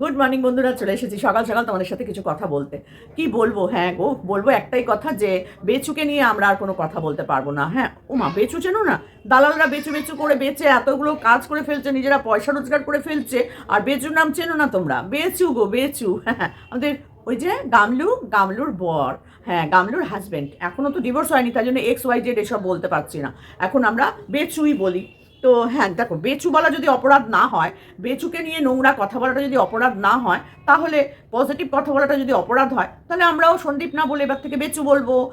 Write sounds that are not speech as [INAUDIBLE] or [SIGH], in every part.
Good morning বন্ধুরা, চলে এসেছি সকাল সকাল তোমাদের সাথে কিছু কথা বলতে। কি বলব? হ্যাঁ গো, বলব একটাই কথা যে, বেচুকে নিয়ে আমরা আর কোনো কথা বলতে পারব না। হ্যাঁ ওমা বেচু চেনো না? দালালরা বেচু বেচু করে বেচে এতগুলো কাজ করে ফেলছে, নিজেরা পয়সা রোজগার করে ফেলছে, আর বেচুর নাম চেনো না তোমরা? বেচু গো, বেচু। হ্যাঁ আমাদের ওই যে গামলু, গামলুর বর। হ্যাঁ গামলুর হাজব্যান্ড এখনও তো ডিভোর্স হয়নি, তাই জন্য এক্স ওয়াই জেড এসব বলতে পারছি না। এখন আমরা বেচুই বলি। তো হ্যাঁ দেখো, বেচু বলা যদি অপরাধ না হয়, বেচুকে নিয়ে নোংরা কথা বলাটা যদি অপরাধ না হয়, তাহলে পজিটিভ কথা বলাটা যদি অপরাধ হয়, তাহলে আমরাও সন্দীপ না বলে এবার থেকে বেচু বলব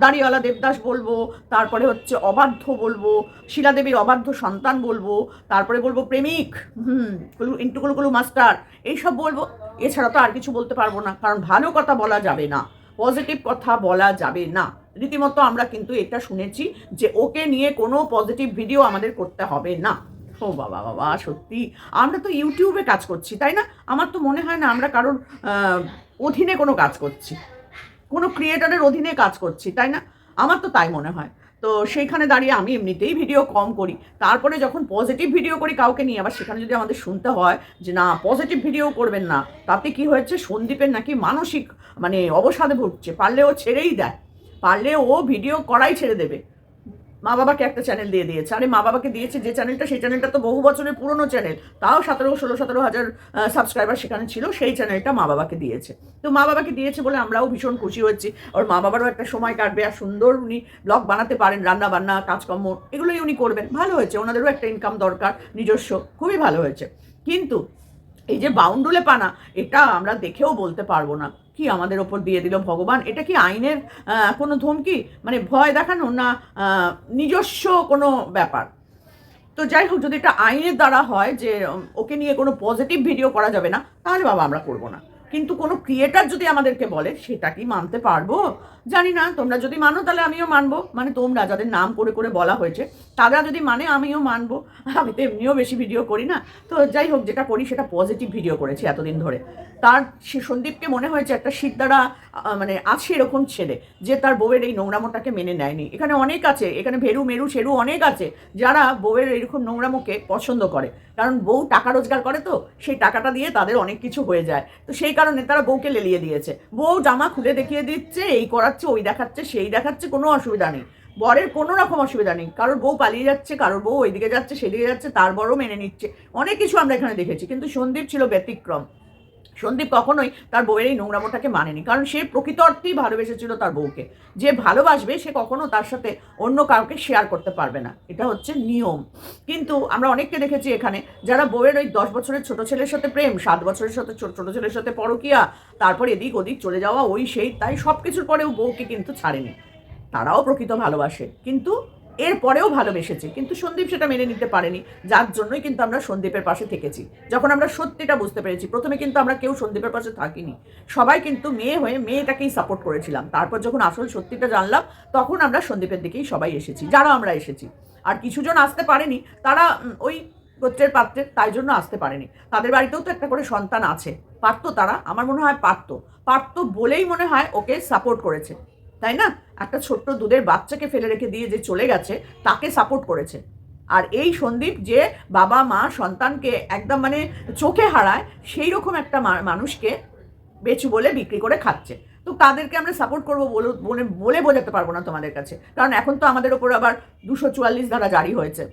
দাড়িওয়ালা দেবদাস বলব, তারপরে হচ্ছে অবাধ্য বলব, শিলাদেবীর অবাধ্য সন্তান বলব, তারপরে বলব প্রেমিক, হুম, কুলু- ইন্টু কুলু কুলু মাস্টার, এইসব বলব। এছাড়া তো আর কিছু বলতে পারব না, কারণ ভালো কথা বলা যাবে না পজিটিভ কথা বলা যাবে না। রীতিমতো আমরা কিন্তু এটা শুনেছি যে ওকে নিয়ে কোনো পজিটিভ ভিডিও আমাদের করতে হবে না। ও বাবা বাবা, সত্যি। আমরা তো ইউটিউবে কাজ করছি, তাই না? আমার তো মনে হয় না আমরা কারোর অধীনে কোনো কাজ করছি। কোনো ক্রিয়েটারের অধীনে কাজ করছি, তাই না? আমার তো তাই মনে হয়। তো সেইখানে দাঁড়িয়ে আমি এমনিতেই ভিডিও কম করি। তারপরে যখন পজিটিভ ভিডিও করি কাউকে নিয়ে, আবার সেখানে যদি আমাদের শুনতে হয় যে, না পজিটিভ ভিডিও করবেন না। তাতে কি হয়েছে? সন্দীপের নাকি মানসিক মানে অবসাদে ভুগছে। পারলে ও ছেড়েই দেয়। পারলে ও ভিডিও করাই ছেড়ে দেবে। মা বাবাকে একটা চ্যানেল দিয়ে দিয়েছে। আরে মা বাবাকে দিয়েছে যে চ্যানেলটা সেই চ্যানেলটা তো বহু বছরের পুরনো চ্যানেল তাও সতেরো, ষোলো, সতেরো হাজার সাবস্ক্রাইবার সেখানে ছিল, সেই চ্যানেলটা মা বাবাকে দিয়েছে। তো মা বাবাকে দিয়েছে বলে আমরাও ভীষণ খুশি হচ্ছি। ওর মা বাবারও একটা সময় কাটবে। আর সুন্দর উনি ব্লগ বানাতে পারেন, রান্না বান্না, কাজকর্ম, এগুলোই উনি করবেন। ভালো হয়েছে। ওনাদেরও একটা ইনকাম দরকার, নিজস্ব। খুবই ভালো হয়েছে। কিন্তু এই যে বাউন্ডুলে পানা, এটা আমরা দেখেও বলতে পারব না। কি আমাদের ওপর দিয়ে দিল ভগবান? এটা কি আইনের কোনো ধমকি? মানে ভয় দেখানো না নিজস্ব কোনো ব্যাপার? তো যাই হোক, যদি এটা আইনের দ্বারা হয় যে ওকে নিয়ে কোনো পজিটিভ ভিডিও করা যাবে না, তাহলে বাবা আমরা করব না। কিন্তু কোনো ক্রিয়েটার যদি আমাদেরকে বলে, সেটা কি মানতে পারব? জানি না, তোমরা যদি মানো তাহলে আমিও মানবো। মানে তোমরা যাদের নাম করে করে বলা হয়েছে, তারা যদি মানে আমিও মানবো। আমি তো এমনিও বেশি ভিডিও করি না। তো যাই হোক, যেটা করি সেটা পজিটিভ ভিডিও করেছি এতদিন ধরে। তার সে সন্দীপকে মনে হয়েছে একটা দ্বারা মানে আছে এরকম ছেলে, যে তার বউয়ের এই নোংরামোটাকে মেনে নেয়নি। এখানে অনেক আছে, এখানে ভেরু, মেরু শেরু অনেক আছে, যারা বউয়ের এইরকম নোংরামোকে পছন্দ করে। কারণ বউ টাকা রোজগার করে তো, সেই টাকাটা দিয়ে তাদের অনেক কিছু হয়ে যায়। তো সেই কারণে তারা বউকে লেলিয়ে দিয়েছে। বউ জামা খুলে দেখিয়ে দিচ্ছে, এই করাচ্ছে, ওই দেখাচ্ছে, সেই দেখাচ্ছে, কোনো অসুবিধা নেই। বরের কোনো রকম অসুবিধা নেই। কারোর বউ পালিয়ে যাচ্ছে, কারোর বউ ওইদিকে যাচ্ছে, সেদিকে যাচ্ছে, তার বড়ও মেনে নিচ্ছে। অনেক কিছু আমরা এখানে দেখেছি, কিন্তু সন্দীপ ছিল ব্যতিক্রম। সন্দীপ কখনোই তার বউয়ের এই নোংরামোটাকে মানেনি। কারণ সে প্রকৃত অর্থেই ভালোবেসেছিল তার বউকে। যে ভালোবাসবে, সে কখনো তার সাথে অন্য কাউকে শেয়ার করতে পারবে না। এটা হচ্ছে নিয়ম। কিন্তু আমরা অনেককে দেখেছি এখানে যারা বউয়ের ওই দশ বছরের ছোট ছেলের সাথে প্রেম, সাত বছরের সাথে ছোট ছোট ছেলের সাথে পরকিয়া, তারপর এদিক ওদিক চলে যাওয়া, ওই সেই, তাই সব কিছুর পরেও বউকে কিন্তু ছাড়েনি। তারাও প্রকৃত ভালোবাসে। কিন্তু এর পরেও ভালোবেসেছে। কিন্তু সন্দীপ সেটা মেনে নিতে পারেনি। যার জন্যই কিন্তু আমরা সন্দীপের পাশে থেকেছি। যখন আমরা সত্যিটা বুঝতে পেরেছি, প্রথমে কিন্তু আমরা কেউ সন্দীপের পাশে থাকিনি। সবাই কিন্তু মেয়ে হয়ে মেয়েটাকেই সাপোর্ট করেছিলাম। তারপর যখন আসল সত্যিটা জানলাম, তখন আমরা সন্দীপের দিকেই সবাই এসেছি। যারা আমরা এসেছি। আর কিছুজন আসতে পারেনি, তারা ওই গোত্রের পাত্রের তাই জন্য আসতে পারেনি। তাদের বাড়িতেও তো একটা করে সন্তান আছে। পারতো তারা? আমার মনে হয় পারতো। পারতো বলেই মনে হয় ওকে সাপোর্ট করেছে। তাই না? একটা ছোট্ট দুধের বাচ্চাকে ফেলে রেখে দিয়ে যে চলে গেছে, তাকে সাপোর্ট করেছে। আর এই সন্দীপ যে বাবা, মা, সন্তানকে একদম মানে চোখে হারায় সেই রকম একটা মানুষকে বেচু বলে বিক্রি করে খাচ্ছে। তো তাদেরকে আমরা সাপোর্ট করব বলে বলে বোঝাতে পারব না তোমাদের কাছে। কারণ এখন তো আমাদের ওপর আবার দুশো চুয়াল্লিশ ধারা জারি হয়েছে।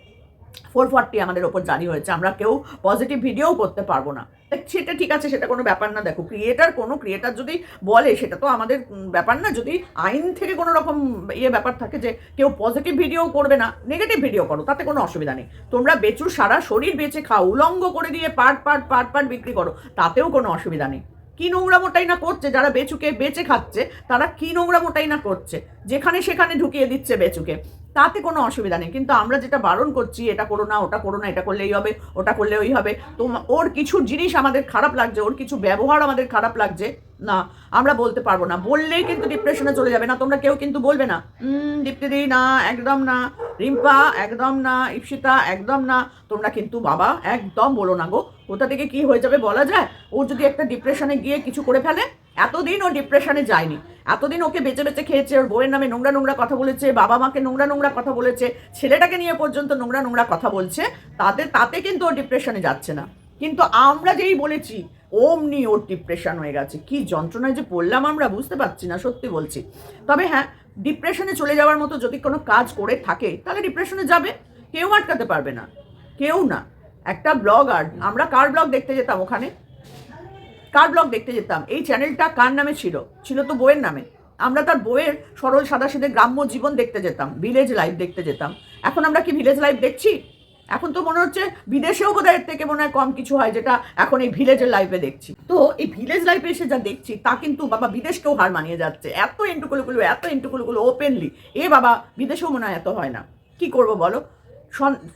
ফোর ফর্টি আমাদের ওপর জারি হয়েছে, আমরা কেউ পজিটিভ ভিডিও করতে পারব না। সেটা ঠিক আছে, সেটা কোনো ব্যাপার না। দেখো ক্রিয়েটার কোনো ক্রিয়েটার যদি বলে, সেটা তো আমাদের ব্যাপার না। যদি আইন থেকে কোনো রকম ইয়ে ব্যাপার থাকে যে কেউ পজিটিভ ভিডিও করবে না নেগেটিভ ভিডিও করো, তাতে কোনো অসুবিধা নেই। তোমরা বেচুর সারা শরীর বেচে খাও, উলঙ্গ করে দিয়ে পার্ট পার্ট পার্ট পার্ট বিক্রি করো, তাতেও কোনো অসুবিধা নেই। কি নোংরামোটাই না করছে, যারা বেচুকে বেচে খাচ্ছে, তারা কি নোংরামোটাই না করছে? যেখানে সেখানে ঢুকিয়ে দিচ্ছে বেচুকে। তাতে কোনো অসুবিধা নেই। কিন্তু আমরা যেটা বারণ করছি এটা করো না ওটা করো না এটা করলে এই হবে ওটা করলে ওই হবে তো ওর কিছু জিনিস আমাদের খারাপ লাগছে ওর কিছু ব্যবহার আমাদের খারাপ লাগছে না আমরা বলতে পারব না। বললেই কিন্তু ডিপ্রেশনে চলে যাবে না তোমরা কেউ কিন্তু বলবে না "উম, দীপ্তিদি না একদম না রিম্পা একদম না ইপসিতা একদম না। তোমরা কিন্তু বাবা একদম বলো না গো কোথা থেকে কি হয়ে যাবে বলা যায়? ও যদি একটা ডিপ্রেশনে গিয়ে কিছু করে ফেলে এতদিন ও ডিপ্রেশনে যায়নি। এতদিন ওকে বেঁচে বেঁচে খেয়েছে, ওর বউয়ের নামে নোংরা নোংরা কথা বলেছে, বাবা মাকে নোংরা নোংরা কথা বলেছে, ছেলেটাকে নিয়ে পর্যন্ত নোংরা নোংরা কথা বলছে তাতে তাতে কিন্তু ও ডিপ্রেশনে যাচ্ছে না। কিন্তু আমরা যেই বলেছি, অমনি ওর ডিপ্রেশন হয়ে গেছে। কি যন্ত্রণায় যে পড়লাম আমরা, বুঝতে পারছি না, সত্যি বলছি। তবে হ্যাঁ ডিপ্রেশনে চলে যাওয়ার মতো যদি কোনো কাজ করে থাকে, তাহলে ডিপ্রেশনে যাবে। কেউ আটকাতে পারবে না। কেউ না। একটা ব্লগার আমরা কার ব্লগ দেখতে যেতাম ওখানে? কার ব্লগ দেখতে যেতাম? এই চ্যানেলটা কার নামে ছিল? ছিল তো বইয়ের নামে। আমরা তার বইয়ের সরল সাদা সাদাসিধে গ্রাম্য জীবন দেখতে যেতাম ভিলেজ লাইফ দেখতে যেতাম। এখন আমরা কি ভিলেজ লাইফ দেখছি? এখন তো মনে হচ্ছে বিদেশেও বোধহয় এর থেকে মনে হয় কম কিছু হয় যেটা এখন এই ভিলেজের লাইফে দেখছি। তো এই ভিলেজ লাইফে এসে যা দেখছি, তা কিন্তু বাবা বিদেশকেও হার মানিয়ে যাচ্ছে। এত ইন্টুকুলুকুলু এত ইন্টুকুলুকুলু ওপেনলি এ বাবা, বিদেশেও মনে হয় এত হয় না। কি করব বলো?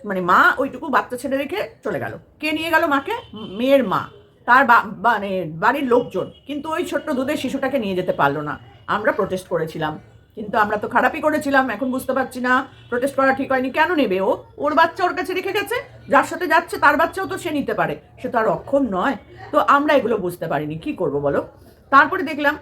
মানে মা ওইটুকু বাচ্চা ছেড়ে রেখে চলে গেল। কে নিয়ে গেল মাকে? মেয়ের মা। তার মানে বাড়ির লোকজন। কিন্তু ওই ছোট্ট দুধের শিশুটাকে নিয়ে যেতে পারল না। আমরা প্রোটেস্ট করেছিলাম। কিন্তু আমরা তো খারাপই করেছিলাম, এখন বুঝতে পারছি না প্রোটেস্ট করা ঠিক হয়নি, কেন নেবে ও? ওর বাচ্চা ওর কাছে রেখে গেছে, যার সাথে যাচ্ছে তার বাচ্চাও তো সে নিতে পারে, সে তো আর অক্ষম নয়। তো আমরা এগুলো বুঝতে পারিনি, কি করব বলো? তারপরে দেখলাম,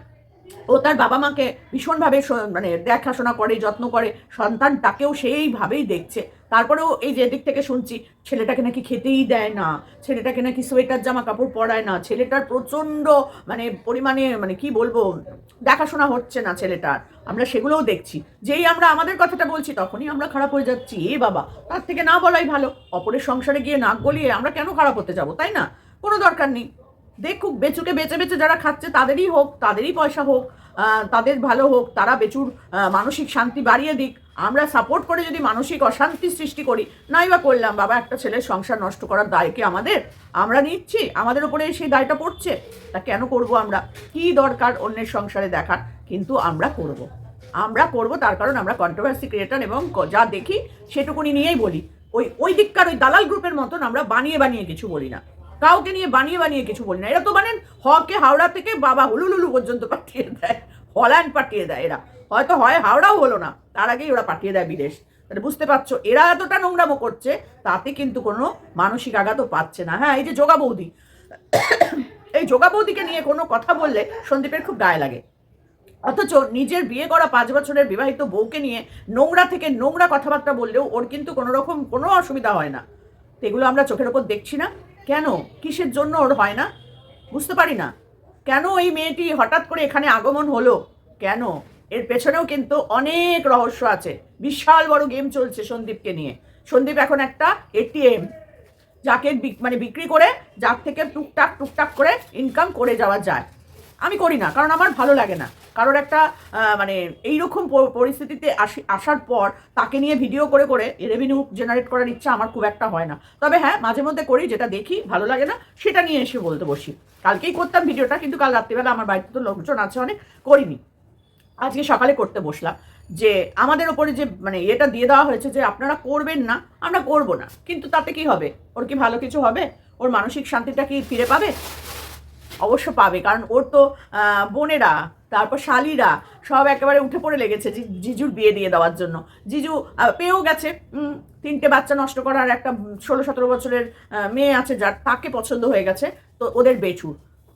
ও তার বাবা মাকে ভীষণভাবে মানে দেখাশোনা করে, যত্ন করে, সন্তানটাকেও সেইভাবেই দেখছে। তারপরেও এই যে দিক থেকে শুনছি, ছেলেটাকে নাকি খেতেই দেয় না, ছেলেটাকে নাকি সোয়েটার জামা কাপড় পরায় না, ছেলেটার প্রচণ্ড মানে পরিমাণে মানে কি বলব, দেখাশোনা হচ্ছে না ছেলেটার। আমরা সেগুলোও দেখছি। যেই আমরা আমাদের কথাটা বলছি, তখনই আমরা খারাপ হয়ে যাচ্ছি। এ বাবা, তার থেকে না বলাই ভালো। অপরের সংসারে গিয়ে নাক গলিয়ে আমরা কেন খারাপ হতে যাব, তাই না? কোনো দরকার নেই। দেখুক, বেচুকে বেচে বেচে যারা খাচ্ছে, তাদেরই হোক, তাদেরই পয়সা হোক তাদের ভালো হোক, তারা বেচুর মানসিক শান্তি বাড়িয়ে দিক। আমরা সাপোর্ট করে যদি মানসিক অশান্তি সৃষ্টি করি, নাই বা করলাম, বাবা, একটা ছেলের সংসার নষ্ট করার দায় কি আমাদের? আমরা নিচ্ছি, আমাদের উপরে সেই দায়টা পড়ছে। তা কেন করব আমরা? কি দরকার অন্যের সংসারে দেখার? কিন্তু আমরা করব। আমরা করব তার কারণ আমরা কন্ট্রোভার্সি ক্রিয়েটার এবং যা দেখি সেটুকুনি নিয়েই বলি। ওই ওই দিককার ওই দালাল গ্রুপের মতন আমরা বানিয়ে বানিয়ে কিছু বলি না। কাউকে নিয়ে বানিয়ে বানিয়ে কিছু বলি না। এরা তো মানে হকে হাওড়া থেকে বাবা হুলুলুলু পর্যন্ত পাঠিয়ে দেয়, হল্যান্ড পাঠিয়ে দেয় এরা। হয়তো হয়, হাওড়াও হলো না। তার আগেই ওরা পাঠিয়ে দেয় বিদেশ। তাহলে বুঝতে পারছ, এরা এতটা নোংরামো করছে, তাতে কিন্তু কোনো মানসিক আঘাতও পাচ্ছে না। হ্যাঁ এই যে যোগা বৌদি। এই যোগা বৌদিকে নিয়ে কোনো কথা বললে সন্দীপের খুব গায়ে লাগে। অথচ নিজের বিয়ে করা পাঁচ বছরের বিবাহিত বউকে নিয়ে নোংরা থেকে নোংরা কথাবার্তা বললেও ওর কিন্তু কোনো রকম কোনো অসুবিধা হয় না। এগুলো আমরা চোখের ওপর দেখছি না। কেন? কিসের জন্য ওর হয় না? বুঝতে পারি না। কেন এই মেয়েটি হঠাৎ করে এখানে আগমন হলো? কেন? এর পেছনেও কিন্তু অনেক রহস্য আছে। বিশাল বড় গেম চলছে সন্দীপকে নিয়ে। সন্দীপ এখন একটা এটিএম যাকে মানে বিক্রি করে যার থেকে টুকটাক টুকটাক করে ইনকাম করে যাওয়া যায়। আমি করি না, কারণ আমার ভালো লাগে না। কারোর একটা মানে এইরকম পরিস্থিতিতে আসি, আসার পর তাকে নিয়ে ভিডিও করে করে রেভিনিউ জেনারেট করার ইচ্ছা আমার খুব একটা হয় না। তবে হ্যাঁ মাঝে মধ্যে করি, যেটা দেখি, ভালো লাগে না, সেটা নিয়ে এসে বলতে বসি। কালকেই করতাম ভিডিওটা কিন্তু কাল রাত্রিবেলা আমার বাড়িতে তো লোকজন আছে অনেক, করিনি। আজকে সকালে করতে বসলাম যে আমাদের ওপরে যে মানে এটা দিয়ে দেওয়া হয়েছে যে আপনারা করবেন না, আমরা করব না। কিন্তু তাতে কি হবে? ওর কি ভালো কিছু হবে? ওর মানসিক শান্তিটা কি ফিরে পাবে? অবশ্য পাবে, কারণ ওর তো বোনেরা, তারপর শালিরা সব একেবারে উঠে পড়ে লেগেছে জিজুর বিয়ে দিয়ে দেওয়ার জন্য। জিজু পেয়েও গেছে তিনটে বাচ্চা নষ্ট করার একটা ষোলো সতেরো বছরের মেয়ে আছে যার তাকে পছন্দ হয়ে গেছে, তো ওদের বেচুর।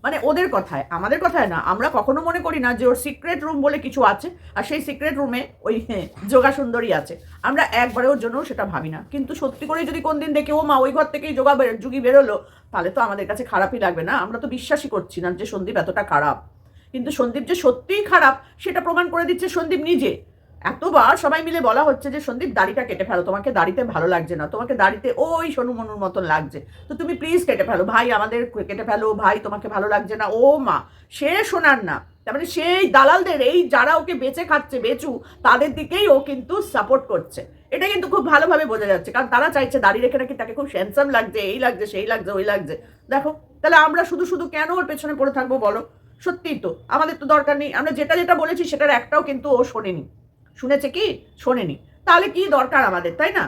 মানে ওদের কথায়, আমাদের কথায় না, আমরা কখনো মনে করি না যে ওর সিক্রেট রুম বলে কিছু আছে, আর সেই সিক্রেট রুমে ওই [LAUGHS] যোগা সুন্দরী আছে। আমরা একবারে একবারের জন্য সেটা ভাবি না। কিন্তু সত্যি করে যদি কোনদিন দেখে, ও মা, ওই ঘর থেকেই যোগা যুগি বেরোলো, তাহলে তো আমাদের কাছে খারাপই লাগবে না। আমরা তো বিশ্বাসই করছি না যে সন্দীপ এতটা খারাপ। কিন্তু সন্দীপ যে সত্যিই খারাপ, সেটা প্রমাণ করে দিচ্ছে সন্দীপ নিজে। এতবার সবাই মিলে বলা হচ্ছে যে, সন্দীপ, দাড়িটা কেটে ফেলো। তোমাকে দাড়িতে ভালো লাগছে না। তোমাকে দাড়িতে ওই সোনু মনুর মতন লাগছে। তো তুমি প্লিজ কেটে ফেলো। ভাই, আমাদের কেটে ফেলো। ভাই, তোমাকে ভালো লাগছে না। ও মা, সে শোনার না। তার মানে সেই দালালদের, এই যারা ওকে বেঁচে খাচ্ছে, বেচু, তাদের দিকেই ও কিন্তু সাপোর্ট করছে। এটা কিন্তু খুব ভালোভাবে বোঝা যাচ্ছে। কারণ তারা চাইছে দাড়ি রেখে নাকি তাকে খুব স্যামসাম লাগছে, এই লাগছে, সেই লাগছে, ওই লাগছে। দেখো, তাহলে আমরা শুধু শুধু কেন ওর পেছনে পড়ে থাকব বলো? সত্যিই তো, আমাদের তো দরকার নেই। আমরা যেটা যেটা বলেছি, সেটার একটাও কিন্তু ও শোনেনি। শুনেছে কি? শোনেনি। তাহলে কি দরকার আমাদের, তাই না?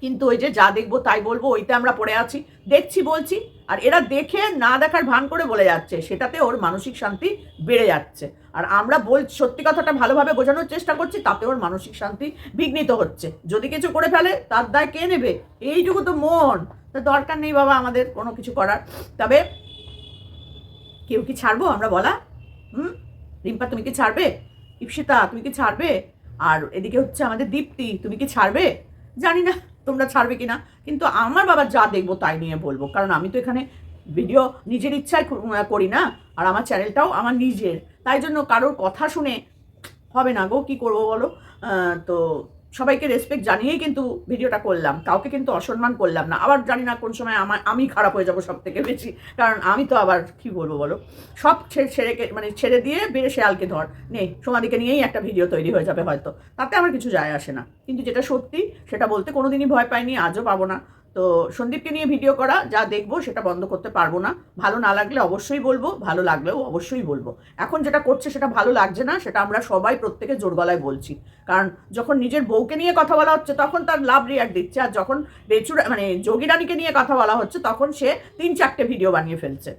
কিন্তু ওই যে যা দেখব তাই বলব, ওইতে আমরা পড়ে আছি। দেখছি, বলছি। আর এরা দেখে না দেখার ভান করে বলে যাচ্ছে। সেটাতে ওর মানসিক শান্তি বেড়ে যাচ্ছে। আর আমরা বল, সত্যি কথাটা ভালোভাবে বোঝানোর চেষ্টা করছি, তাতে ওর মানসিক শান্তি বিঘ্নিত হচ্ছে। যদি কিছু করে ফেলে, তার দায় কে নেবে? এইটুকু তো মন। দরকার নেই বাবা আমাদের কোনো কিছু করার। তবে কেউ কি ছাড়বো আমরা বলা? হুম? রিম্পা, তুমি কি ছাড়বে? ইপসিতা তুমি কি ছাড়বে? আর এদিকে হচ্ছে আমাদের দীপ্তি, তুমি কি ছাড়বে? জানি না তোমরা ছাড়বে কি না কিন্তু আমার বাবা যা দেখব তাই নিয়ে বলব, কারণ আমি তো এখানে ভিডিও নিজের ইচ্ছায় করি না, আর আমার চ্যানেলটাও আমার নিজের। তাই জন্য কারোর কথা শুনে হবে না গো, কী করব বলো? তো সবাইকে রেসপেক্ট জানিয়েই কিন্তু ভিডিওটা করলাম। কাউকে কিন্তু অসম্মান করলাম না। আবার জানি না কোন সময় আমার আমি খারাপ হয়ে যাব সব থেকে বেশি। কারণ আমি তো আবার কি বলব বলো? সব ছেড়ে মানে ছেড়ে দিয়ে বেড়ে শেয়ালকে ধর। নেই সোমাদিকে নিয়েই একটা ভিডিও তৈরি হয়ে যাবে হয়তো। তাতে আমার কিছু যায় আসে না। কিন্তু যেটা সত্যি, সেটা বলতে কোনোদিনই ভয় পাইনি, আজও পাবো না। তো সন্দীপকে নিয়ে ভিডিও করা, যা দেখব সেটা বন্ধ করতে পারব না। ভালো না লাগলে অবশ্যই বলব, ভালো লাগলেও অবশ্যই বলব। এখন যেটা করছে সেটা ভালো লাগছে না, সেটা আমরা সবাই প্রত্যেকে জোর গলায় বলছি। কারণ যখন নিজের বউকে নিয়ে কথা বলা হচ্ছে, তখন তার লাভ রিয়ার দিচ্ছে। আর যখন বেচুরা মানে যোগী রানীকে নিয়ে কথা বলা হচ্ছে, তখন সে তিন চারটে ভিডিও বানিয়ে ফেলছে।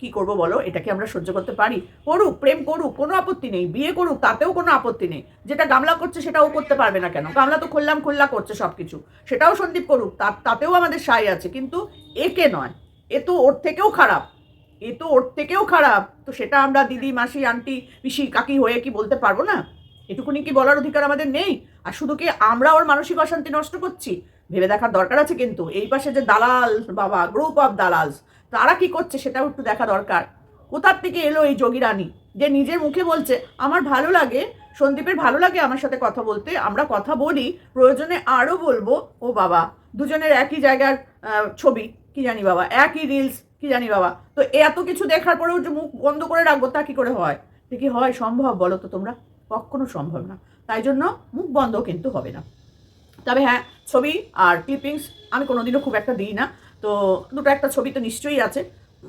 কি করব বলো? এটাকে আমরা সহ্য করতে পারি? করুক, প্রেম করুক, কোনো আপত্তি নেই। বিয়ে করুক, তাতেও কোনো আপত্তি নেই। যেটা গামলা করছে সেটাও করতে পারবে না কেন? গামলা তো খুললাম, খোল্লা করছে সব কিছু সেটাও সন্দীপ করুক তাতেও আমাদের সাই আছে। কিন্তু একে নয়। এ তো ওর থেকেও খারাপ। এ তো ওর থেকেও খারাপ। তো সেটা আমরা দিদি, মাসি, আন্টি, পিসি, কাকি হয়ে কি বলতে পারব না? এটুকুনি কি বলার অধিকার আমাদের নেই? আর শুধু কি আমরা ওর মানসিক অশান্তি নষ্ট করছি? ভেবে দেখার দরকার আছে কিন্তু? এই পাশে যে দালাল, বাবা গ্রুপ অফ দালালস, তারা কি করছে সেটাও একটু দেখা দরকার। কোথার থেকে এলো এই যোগী রানী যে নিজের মুখে বলছে, আমার ভালো লাগে, সন্দীপের ভালো লাগে আমার সাথে কথা বলতে, আমরা কথা বলি, প্রয়োজনে আরও বলব। ও বাবা, দুজনের একই জায়গার ছবি, কি জানি বাবা, একই রিলস কি জানি বাবা। তো এত কিছু দেখার পরেও যে মুখ বন্ধ করে রাখব, তা কি করে হয়? কি হয় সম্ভব বলো তো তোমরা? কখনো সম্ভব না। তাই জন্য মুখ বন্ধ কিন্তু হবে না। তবে হ্যাঁ ছবি আর ক্লিপিংস আমি কোনোদিনও খুব একটা দিই না। তো দুটো একটা ছবি তো নিশ্চয়ই আছে।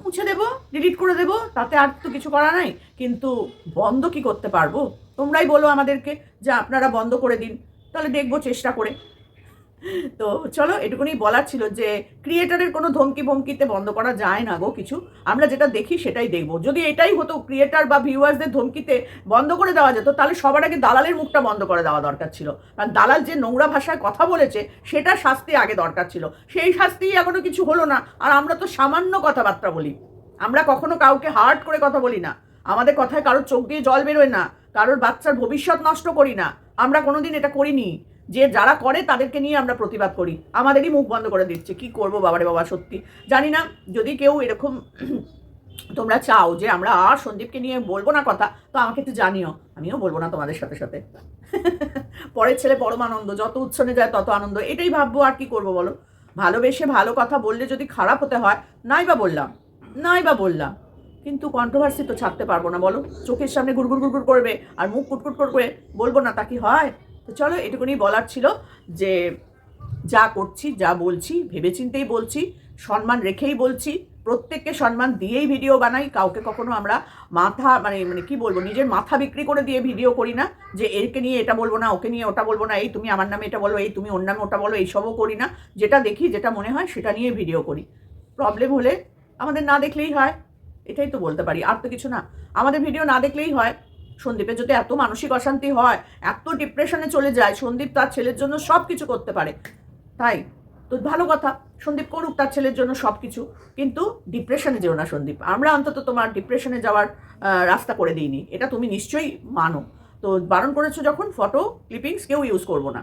মুছে দেব ডিলিট করে দেব, তাতে আর তো কিছু করা নাই। কিন্তু বন্ধ কি করতে পারব? তোমরাই বলো আমাদেরকে যে আপনারা বন্ধ করে দিন। তাহলে দেখব চেষ্টা করে। [LAUGHS] তো চলো এটুকুনি বলার ছিল যে ক্রিয়েটারের কোনো ধমকি ভমকিতে বন্ধ করা যায় না গো কিছু। আমরা যেটা দেখি সেটাই দেখব। যদি এটাই হতো ক্রিয়েটার বা ভিউয়ার্সদের ধমকিতে বন্ধ করে দেওয়া যেত, তাহলে সবার আগে দালালের মুখটা বন্ধ করে দেওয়া দরকার ছিল। কারণ দালাল যে নোংরা ভাষায় কথা বলেছে, সেটা শাস্তি আগে দরকার ছিল। সেই শাস্তি এখনও কিছু হলো না। আর আমরা তো সামান্য কথাবার্তা বলি। আমরা কখনো কাউকে হার্ট করে কথা বলি না। আমাদের কথায় কারোর চোখ দিয়ে জল বেরোয় না। কারোর বাচ্চার ভবিষ্যৎ নষ্ট করি না। আমরা কোনোদিন এটা করিনি। যে যারা করে তাদেরকে নিয়ে আমরা প্রতিবাদ করি। আমাদেরই মুখ বন্ধ করে দিচ্ছে, কি করব বাবারে বাবা, সত্যি। জানি না, যদি কেউ এরকম [CLEARS THROAT] তোমরা চাও যে আমরা আর সন্দীপকে নিয়ে বলব না কথা, তো আমাকে একটু জানিও। আমিও বলব না তোমাদের সাথে সাথে। [LAUGHS] পরের ছেলে পরম আনন্দ, যত উৎসনে যায় তত আনন্দ। এটাই ভাববো আর কি করব বলো? ভালোবেসে ভালো কথা বললে যদি খারাপ হতে হয়, নাই বা বললাম, নাই বা বললাম, কিন্তু কন্ট্রোভার্সি তো ছাড়তে পারব না বলো? চোখের সামনে গুড়গুড় গুড়গুড় করবে আর মুখ কুটকুট করবে বলব না, তা কি হয়? তো চলো এটুকুনি বলার ছিল যে যা করছি, যা বলছি, ভেবেচিন্তেই বলছি, সম্মান রেখেই বলছি, প্রত্যেককে সম্মান দিয়েই ভিডিও বানাই, কাউকে কখনো আমরা মাথা মানে মানে কি বলব, নিজের মাথা বিক্রি করে দিয়ে ভিডিও করি না যে এরকে নিয়ে এটা বলব না, ওকে নিয়ে ওটা বলব না, এই তুমি আমার নামে এটা বলো, এই তুমি ওর নামে ওটা বলো এইসবও করি না। যেটা দেখি, যেটা মনে হয়, সেটা নিয়ে ভিডিও করি। প্রবলেম হলে আমাদের না দেখলেই হয়, এটাই তো বলতে পারি, আর তো কিছু না। আমাদের ভিডিও না দেখলেই হয় সন্দীপের যদি এত মানসিক অশান্তি হয়, এত ডিপ্রেশনে চলে যায়, সন্দীপ তার ছেলের জন্য সব কিছু করতে পারে। তাই, তো ভালো কথা, সন্দীপ করুক তার ছেলের জন্য সব কিছু কিন্তু ডিপ্রেশনে যেও না সন্দীপ। আমরা অন্তত তোমার ডিপ্রেশনে যাওয়ার রাস্তা করে দিইনি। এটা তুমি নিশ্চয়ই মানো। তো বারণ করেছ যখন ফটো ক্লিপিংস কেউ ইউজ করব না।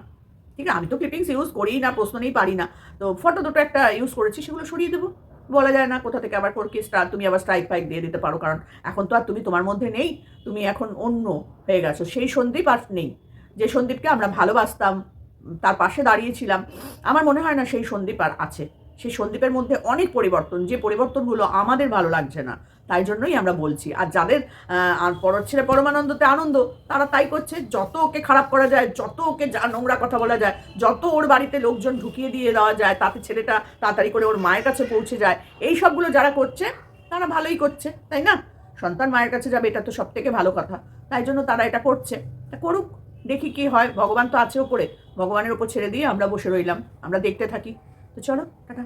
ঠিক আছে? আমি তো ক্লিপিংস ইউজ করিই না, প্রশ্ন নেই পারি না। তো ফটো দুটো একটা ইউজ করেছি, সেগুলো সরিয়ে দেবো। বলা যায় না কোথা থেকে আবার করকি স্টার তুমি আবার স্ট্রাইক ফাইক দিয়ে দিতে পারো, কারণ এখন তো আর তুমি তোমার মধ্যে নেই, তুমি এখন অন্য হয়ে গেছো। সেই সন্দীপ আর নেই। যে সন্দীপকে আমরা ভালোবাসতাম, তার পাশে দাঁড়িয়েছিলাম, আমার মনে হয় না সেই সন্দীপ আর আছে। সেই সন্দীপের মধ্যে অনেক পরিবর্তন, যে পরিবর্তনগুলো আমাদের ভালো লাগছে না তাই জন্যই আমরা বলছি। আর যাদের আর পরর ছেলে পরমানন্দতে আনন্দ, তারা তাই করছে, যত ওকে খারাপ করা যায়, যত ওকে যা নোংরা কথা বলা যায়, যত ওর বাড়িতে লোকজন ঢুকিয়ে দিয়ে দেওয়া যায়, তাতে ছেলেটা তাড়াতাড়ি করে ওর মায়ের কাছে পৌঁছে যায়, এই সবগুলো যারা করছে, তারা ভালোই করছে, তাই না? সন্তান মায়ের কাছে যাবে, এটা তো সব থেকে ভালো কথা। তাই জন্য তারা এটা করছে। করুক, দেখি কি হয়, ভগবান তো আছে ওপরে ভগবানের ওপর ছেড়ে দিয়ে আমরা বসে রইলাম, আমরা দেখতে থাকি। তো চলো, টাটা।